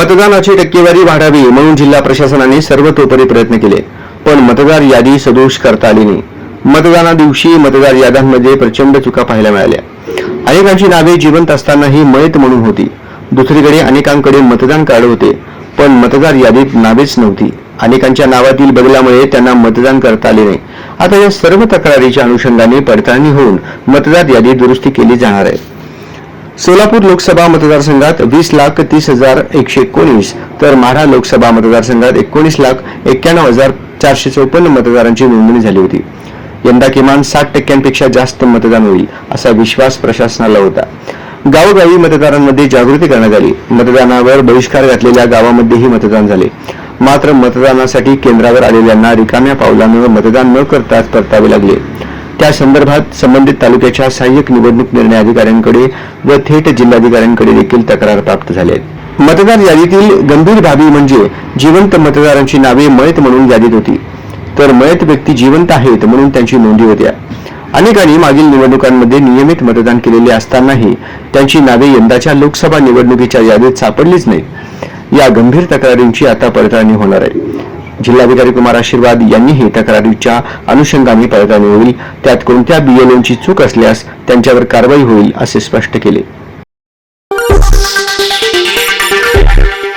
मतदानाची टक्केवारी वाढावी म्हणून जिल्हा प्रशासनाने सर्वतोपरी प्रयत्न केले. पण मतदार यादी सदोष करता आली नाही. मतदाना दिवशी मतदार याद्यांमध्ये प्रचंड चुका पाहायला मिळाल्या. अनेकांची नावे जिवंत असतानाही मयत म्हणून होती. दुसरीकडे अनेकांकडे मतदान कार्ड होते पण मतदार यादीत नावेच नव्हती. अनेकांच्या नावातील बदलामुळे त्यांना मतदान करता आले नाही. आता या सर्व तक्रारीच्या अनुषंगाने पडताळणी होऊन मतदार यादी दुरुस्ती केली जाणार आहे. सोलापूर लोकसभा मतदारसंघात वीस लाख तीस हजार एकशे एकोणीस तर माढा लोकसभा मतदारसंघात एकोणीस लाख एक्क्याण्णव हजार चारशे चौपन्न मतदारांची नोंदणी झाली होती. यंदा किमान साठ टक्क्यांपेक्षा जास्त मतदान होईल असा विश्वास प्रशासनाला होता. गावोगावी मतदारांमध्ये जागृती करण्यात आली. मतदानावर बहिष्कार घातलेल्या गावामध्येही मतदान झाले. मात्र मतदानासाठी केंद्रावर आलेल्यांना रिकाम्या पावलांवर मतदान न करताच परतावे लागले. त्या संदर्भात संबंधित तालुक्याच्या सहाय्यक निवडणूक निर्णय अधिकाऱ्यांकडे व थेट जिल्हाधिकाऱ्यांकडे देखील तक्रार प्राप्त झाल्या आहेत. मतदार यादीतील गंभीर बाबी म्हणजे जिवंत मतदारांची नावे मयत म्हणून यादीत होती. तर मयत व्यक्ती जिवंत आहेत म्हणून त्यांची नोंदी होत्या. अनेकांनी मागील निवडणुकांमध्ये नियमित मतदान केलेले असतानाही त्यांची नावे यंदाच्या लोकसभा निवडणुकीच्या यादीत सापडलीच नाहीत. या गंभीर तक्रारींची आता पडताळणी होणार आहे. जिल्हाधिकारी कुमार आशीर्वाद यांनीही तक्रारीच्या अनुषंगाने पडताळणी होईल. त्यात कोणत्या बीएलओची चूक असल्यास त्यांच्यावर कारवाई होईल असे स्पष्ट केले.